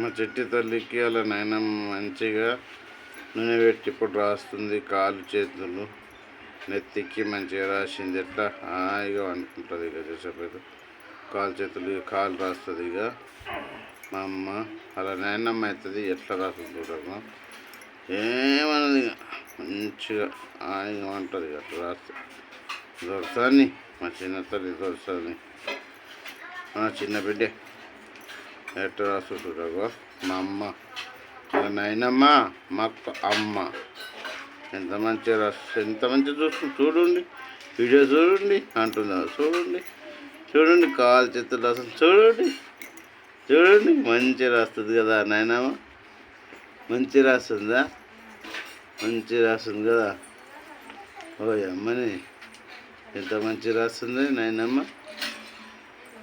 మా చెట్టి తల్లికి అలా నాయన మంచిగా నూనె పెట్టి ఇప్పుడు రాస్తుంది కాలు చేతులు నెత్తికి మంచిగా రాసింది. ఎట్లా? హాయిగా అనుకుంటుంది ఇక చేసేపోతే కాలు చేతులు ఇక కాలు రాస్తుంది ఇక. మా అమ్మ అలా నాయనమ్మ అవుతుంది ఎట్లా రాస్తుంది చూడమ్మా. ఏమన్నది ఇక? మంచిగా హాయిగా ఉంటుంది ఇక అట్లా రాస్తే. దొరసాన్ని మా చిన్న తల్లి దొరుకుతుంది మా చిన్న బిడ్డే. ఎట్లా రాసుకుంటారో మా అమ్మ. మా నాయనమ్మ మా అమ్మ. ఎంత మంచిగా రాస్తుంది ఎంత మంచిగా చూస్తుంది చూడండి. వీడియో చూడండి అంటున్నారు చూడండి. చూడండి కాలు చేతులు రాస్తుంది చూడండి. చూడండి మంచిగా రాస్తుంది కదా నాయనమ్మ. మంచిగా రాస్తుందా? మంచిగా రాస్తుంది కదా. ఓ అమ్మని. ఎంత మంచిగా రాస్తుంది నాయనమ్మ.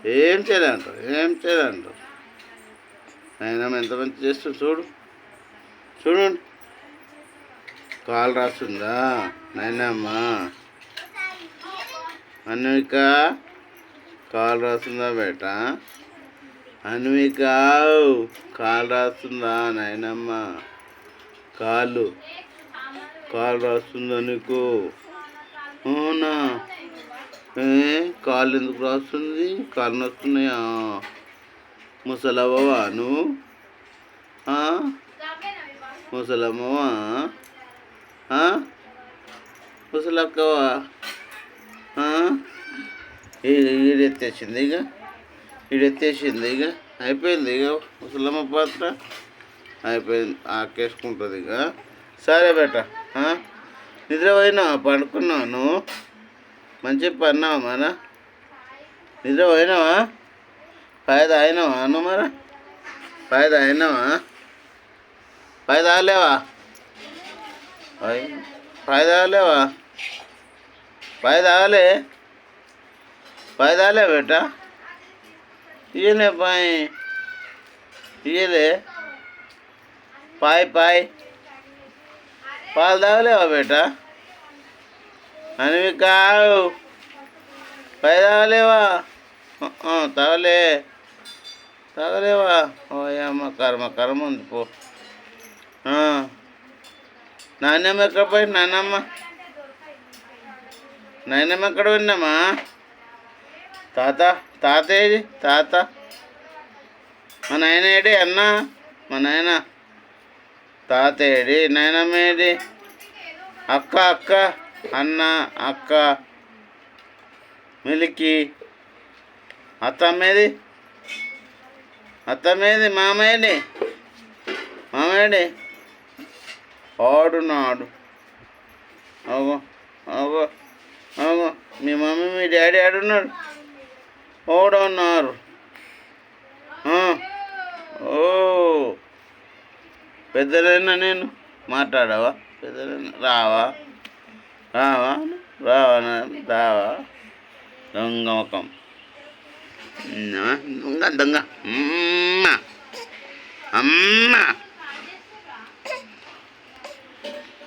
ఏం చేయాలంటారు ఏం చేయాలంటారు నాయనమ్మ ఎంత మంచి చేస్తుంది చూడు. చూడండి. కాలు రాస్తుందా? నాయనమ్మ. అన్విక కాలు రాస్తుందా బేట? అన్విక కాలు రాస్తుందా నాయనమ్మ? కాలు. కాలు రాస్తుందా నీకు అవునా? ఏ కాళ్ళు ఎందుకు రాస్తుంది? కాళ్ళు నొస్తున్నాయా? ముసలవ్వను నువ్వు ఆ? ముసలమ్మవా ముసలక్కవా ఈడెత్తేసింది ఇక? ఈడెత్తేసింది ఇక? అయిపోయింది ఇక ముసలమ్మ పాత్ర? అయిపోయింది. ఆకేసుకుంటుంది ఇక. సరే బేట నిద్రపోయినా? నిద్ర పోయినావా నువ్వు మంచి పన్నావా మన నిద్ర పోయినావా పాయ తాగినావా నువ్వు మరి పాయ తాగినావా పాయ తాగలేవా పాయ పాయ తాగలేవా పాయ తాగలే పాయ తాగలే బేట? ఇయ్యలే పాయ ఇయ్యలే పాయ్ పాయ్ పాలు తాగలేవా బేట అనివిక పై తాగలేవా తాగలే తాగలేవా ఓయమ్మ కర్మ కర్మ ఉంది పో. నాన్నమ్మ ఎక్కడ పోయి నాన్నమ్మ నాయనమ్మ ఎక్కడ పోయినామా తాత తాత ఏది? తాత. మా నాయన ఏడి? అన్న? మా నాయన. తాత ఏడి? నాయనమ్మ ఏడి? అక్క అక్క. అన్న అక్క. మిలికి. అత్తమ్మేది అత్తమేది మామయ్యడి మామయ్యడి ఆడు ఆడున్నాడు. అగో అవో అగో మీ మమ్మీ మీ డాడీ ఆడున్నాడు ఓడున్నారు ఆ. ఓ పెద్దలైనా నేను మాట్లాడవా? పెద్దలైనా రావా? రావా రావా రావా. దొంగ ముఖం. దొంగ దొంగ అమ్మ అమ్మ